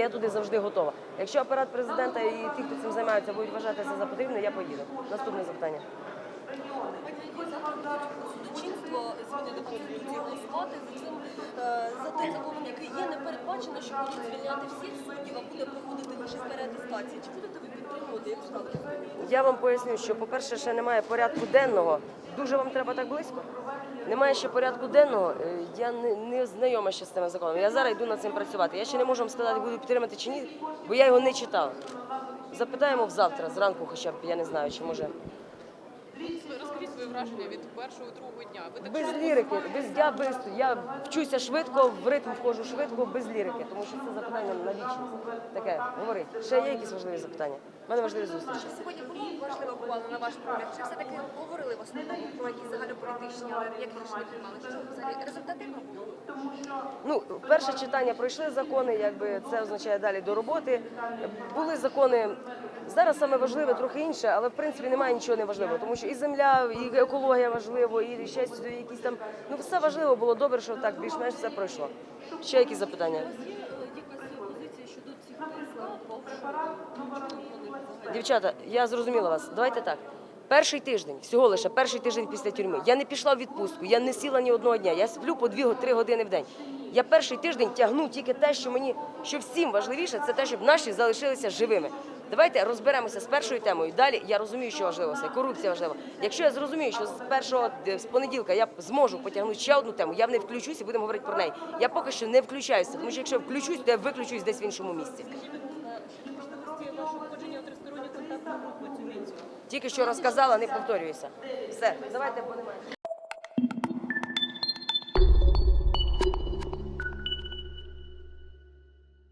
я туди завжди готова. Якщо апарат президента і ті, хто цим займаються, будуть вважати це за потрібне, я поїду. Наступне запитання. Судочинство зміни до конституції голосувати за цим е, за тим законом, який є, не передбачено, що будуть звільняти всіх суддів, а буде проходити лише переатестація. Чи будете ви підтримувати, як ставите? Я вам поясню, що, по-перше, ще немає порядку денного. Дуже вам треба так близько. Немає ще порядку денного. Е, Я не, не знайома ще з цим законом. Я зараз йду над цим працювати. Я ще не можу вам сказати, буду підтримати чи ні, бо я його не читала. Запитаємо завтра, зранку, хоча б я не знаю, чи може. Розкажіть своє враження від першого другого дня. Ви так Без лірики, без я без я вчуся швидко, в ритм входжу швидко, без лірики, тому що це запитання на вічність. Таке говорить. Ще є якісь важливі запитання? Мене важливі зустрічі. Сьогодні було важливо бувало на ваш погляд. Чи все-таки говорили в основному про якісь загальнополітичні, але як рішення приймали? Що взагалі результативно було? Ну, перше читання пройшли закони, якби це означає далі до роботи. Були закони. Зараз саме важливе трохи інше, але в принципі немає нічого неважливого, тому що і земля, і екологія важливо, і ще якісь там. Ну все важливо було добре, що так більш-менш все пройшло. Ще якісь запитання? Є якась позиція щодо цих тисла, Дівчата, я зрозуміла вас. Давайте так. Перший тиждень, всього лише перший тиждень після тюрми. Я не пішла в відпустку, я не сіла ні одного дня. Я сплю по 2-3 години в день. Я перший тиждень тягну тільки те, що мені що всім важливіше, це те, щоб наші залишилися живими. Давайте розберемося з першою темою. Далі я розумію, що важливо це корупція важлива. Якщо я зрозумію, що з першого е, з понеділка я зможу потягнути ще одну тему, я в не включусь і будемо говорити про неї. Я поки що не включаюся, тому що якщо включусь, то я виключусь десь в іншому місці. Тільки що розказала, не повторююся. Все, давайте будемо.